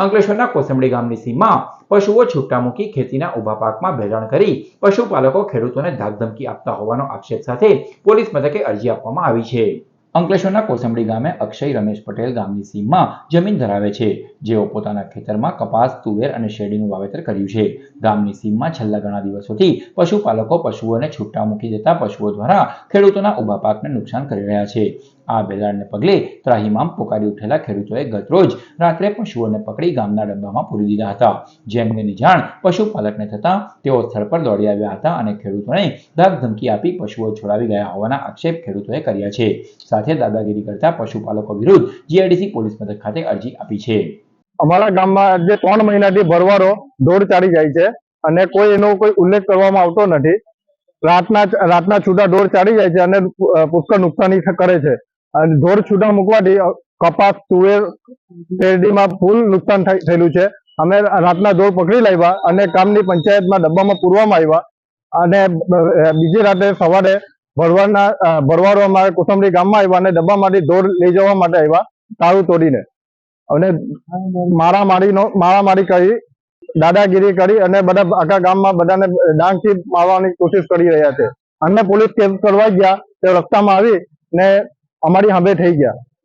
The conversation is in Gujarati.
અંકલેશ્વરના કોસંબડી ગામની સીમમાં પશુઓ છૂટા મૂકી ખેતીના ઊભા પાકમાં ભેળાણ કરી પશુપાલકો ખેડૂતોને ધાકધમકી આપતા હોવાનો આક્ષેપ સાથે પોલીસ મથકે અરજી આપવામાં આવી છે. અંકલેશ્વરના કોસંબડી ગામે અક્ષય રમેશ પટેલ ગામની સીમમાં જમીન ધરાવે છે. જેઓ પોતાના ખેતરમાં કપાસ, તુવેર અને શેરડીનું વાવેતર કર્યું છે. ગામની સીમમાં છેલ્લા ઘણા દિવસોથી પશુપાલકો પશુઓને છૂટા મૂકી દેતા પશુઓ દ્વારા ખેડૂતોના ઊભા પાકને નુકસાન કરી રહ્યા છે. આ વેલાણને પગલે ત્રાહીમામ પોકારી ઉઠેલા ખેડૂતોએ ગતરોજ રાત્રે પશુઓને પકડી ગામના ડબ્બામાં પૂરી દીધા હતા. જેમની જાણ પશુપાલકને થતાં તેઓ સ્થળ પર દોડી આવ્યા હતા અને ખેડૂતોને દાગ ધમકી આપી પશુઓ છોડાવી ગયા હોવાના આક્ષેપ ખેડૂતોએ કર્યા છે. સાથે દાદાગીરી કરતા પશુપાલકો વિરુદ્ધ જીઆઈડીસી પોલીસ મથક ખાતે અરજી આપી છે. અમારા ગામમાં જે ત્રણ મહિનાથી ભરવારો દોડ ચાલી જાય છે અને કોઈ એનો કોઈ ઉલ્લેખ કરવામાં આવતો નથી. રાતના રાતના છૂટા દોડ ચાલી જાય છે અને પુષ્કળ નુકસાની કરે છે. અને ઢોર છૂટા મૂકવાથી કપાસ, તુવેર, શેરડીમાં ફૂલ નુકસાન થયેલું છે. અમે રાતના ઢોર પકડી લાવ્યા અને ગામની પંચાયતમાં ડબ્બામાં પૂરવામાં આવ્યા. અને બીજી રાતે સવારે ભરવાડના ભરવાડો અમારે કોસંબડી ગામમાં આવ્યા અને ડબ્બામાંથી ઢોર લઈ જવા માટે આવ્યા, તાળું તોડીને. અને મારામારીનો, મારામારી કરી, દાદાગીરી કરી અને બધા આખા ગામમાં બધાને ડાંગથી મારવાની કોશિશ કરી રહ્યા છે. અને પોલીસ કેસ કરવા ગયા, તે રસ્તામાં આવી ને અમારી સામે થઈ ગયા.